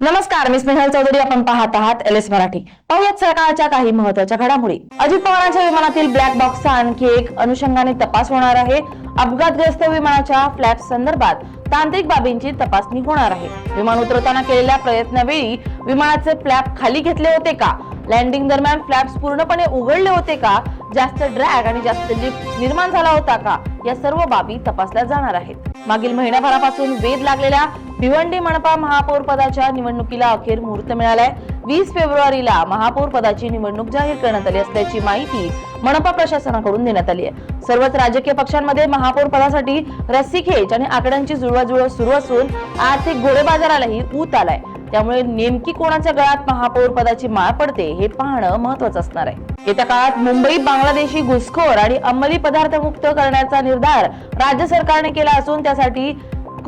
नमस्कार मी स्नेहल चौधरी. आपण पाहत आहात एल एस मराठी. पाहुयात सकाळच्या काही महत्त्वाच्या घडामोडी. अजित पवारांच्या विमानातील ब्लॅक बॉक्सचा आणखी एक अनुषंगाने तपास होणार आहे. अपघातग्रस्त विमानाच्या फ्लॅप संदर्भात तांत्रिक बाबींची तपासणी होणार आहे. विमान उतरवताना केलेल्या प्रयत्नावेळी विमानाचे फ्लॅप खाली घेतले होते का? लँडिंग दरम्यान फ्लॅप्स पूर्णपणे उघडले होते का? जास्त ड्रॅग आणि जास्त लिफ्ट निर्माण झाला होता का? या सर्व बाबी तपासल्या जाणार आहेत. मागील महिन्याभरापासून वेध लागलेल्या भिवंडी मनपा महापौर पदाच्या निवडणुकीला अखेर मुहूर्त मिळालाय. वीस फेब्रुवारीला महापौर पदाची निवडणूक जाहीर करण्यात आली असल्याची माहिती मनपा प्रशासनाकडून देण्यात आली आहे. सर्वच राजकीय पक्षांमध्ये महापौर पदासाठी रस्सीखेच आणि आकड्यांची जुळवाजुळव सुरू असून आर्थिक घोडेबाजारालाही ऊत आलाय. त्यामुळे नेमकी कोणाच्या गळ्यात महापौर पदाची माळ पडते हे पाहणं महत्वाचं असणार आहे. येत्या काळात मुंबई बांगलादेशी घुसखोर आणि अंमली पदार्थ मुक्त करण्याचा निर्धार राज्य सरकारने केला असून त्यासाठी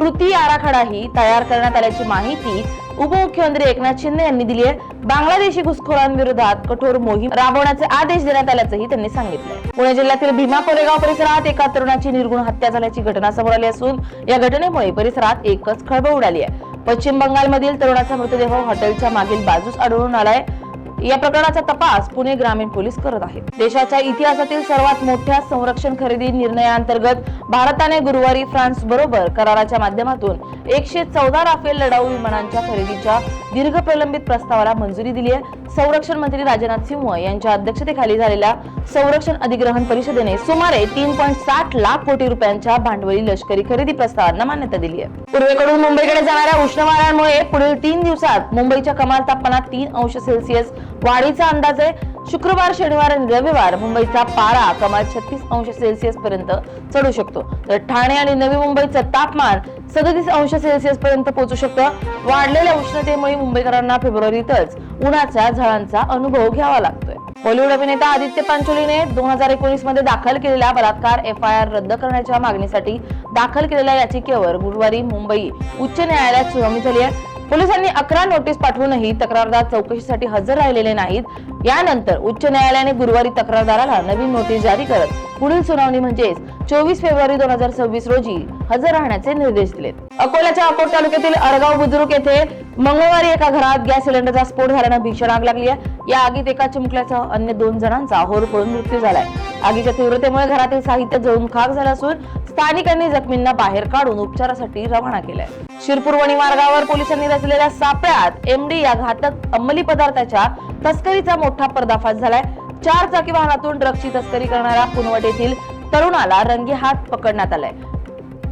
कृती आराखडाही तयार करण्यात आल्याची माहिती उपमुख्यमंत्री एकनाथ शिंदे यांनी दिली आहे. बांगलादेशी घुसखोरांविरोधात कठोर मोहीम राबवण्याचे आदेश देण्यात आल्याचंही त्यांनी सांगितलं पुणे जिल्ह्यातील भीमा कोरेगाव परिसरात एका तरुणाची निर्गुण हत्या झाल्याची घटना समोर आली असून या घटनेमुळे परिसरात एकच खळबळ उडाली आहे. पश्चिम बंगालमधील तरुणाचा मृतदेह हॉटेलच्या मागील बाजूस आढळून आलाय. या प्रकरणाचा तपास पुणे ग्रामीण पोलीस करत आहेत. देशाच्या इतिहासातील सर्वात मोठ्या संरक्षण खरेदी निर्णयाअंतर्गत भारताने गुरुवारी फ्रान्स बरोबर कराराच्या माध्यमातून एकशे चौदा राफेल लढाऊ विमानांच्या खरेदीच्या दीर्घ प्रलंबित प्रस्तावाला मंजुरी दिली आहे. संरक्षण मंत्री राजनाथ सिंह यांच्या अध्यक्षतेखाली झालेल्या संरक्षण अधिग्रहण परिषदेने सुमारे तीन पॉईंट साठ लाख कोटी रुपयांच्या भांडवली लष्करी खरेदी प्रस्तावांना मान्यता दिली आहे. पूर्वेकडून मुंबईकडे जाणाऱ्या उष्ण वाऱ्यांमुळे पुढील तीन दिवसात मुंबईच्या कमाल तापमानात तीन अंश सेल्सिअस वाढीचा अंदाज आहे. शुक्रवार शनिवार आणि रविवार मुंबईचा पारा कमाल छत्तीस अंश सेल्सिअस पर्यंत चढू शकतो. तर ठाणे आणि नवी मुंबईचं तापमान सदतीस अंश सेल्सिअस पर्यंत पोहोचू शकतं. वाढलेल्या उष्णतेमुळे मुंबईकरांना फेब्रुवारीतच उन्हाच्या झळांचा अनुभव घ्यावा लागतोय. बॉलिवूड अभिनेता आदित्य पांचोलीने दोन हजार एकोणीसमध्ये दाखल केलेल्या बलात्कार एफ आय आर रद्द करण्याच्या मागणीसाठी दाखल केलेल्या याचिकेवर गुरुवारी मुंबई उच्च न्यायालयात सुनावणी झाली आहे. पोलिसांनी अकरा नोटीस पाठवूनही तक्रारदार चौकशीसाठी हजर राहिलेले नाहीत. यानंतर उच्च न्यायालयाने गुरुवारी तक्रारदाराला नवीन नोटीस जारी करत पुढील सुनावणी म्हणजेच चोवीस फेब्रुवारी दोन हजार सव्वीस रोजी हजर राहण्याचे निर्देश दिले. अकोल्याच्या अकोट तालुक्यातील अडगाव बुद्रुक येथे मंगळवारी एका घरात गॅस सिलेंडरचा स्फोट झाल्यानं भीषण आग लागली आहे. या आगीत एका चिमुकल्यासह अन्य दोन जणांचा होरपळून मृत्यू झालाय. आगीच्या तीव्रतेमुळे घरातील साहित्य जळून खाक झालं असून स्थानिकांनी जखमींना बाहेर काढून उपचारासाठी रवाना केलंय. शिरपुरवणी मार्गावर पोलिसांनी रचलेल्या सापळ्यात एमडी या घातक अंमली पदार्थाच्या तस्करीचा मोठा पर्दाफाश झालाय. चार चाकी वाहनातून ड्रग्सची तस्करी करणाऱ्या पुनवट येथील तरुणाला रंगी हात पकडण्यात आलाय.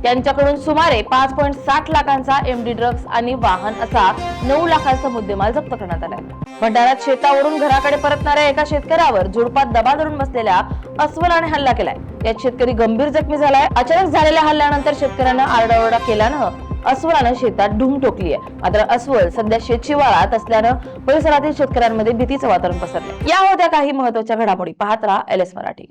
त्यांच्याकडून सुमारे पाच पॉईंट साठ लाखांचा एमडी ड्रग्ज आणि वाहन असा नऊ लाखांचा मुद्देमाल जप्त करण्यात आलाय. भंडाऱ्यात शेतावरून घराकडे परतणाऱ्या एका शेतकऱ्यावर झुडपात दबा धरून बसलेल्या अस्वलाने हल्ला केलाय. यात शेतकरी गंभीर जखमी झालाय. अचानक झालेल्या हल्ल्यानंतर शेतकऱ्यानं आरडाओरडा केल्यानं अस्वलानं शेतात ढूम टोकली आहे मात्र अस्वल सध्या शेतशिवाळात असल्यानं परिसरातील शेतकऱ्यांमध्ये भीतीचं वातावरण पसरलं या होत्या काही महत्त्वाच्या घडामोडी. पाहत राहा एल एस मराठी.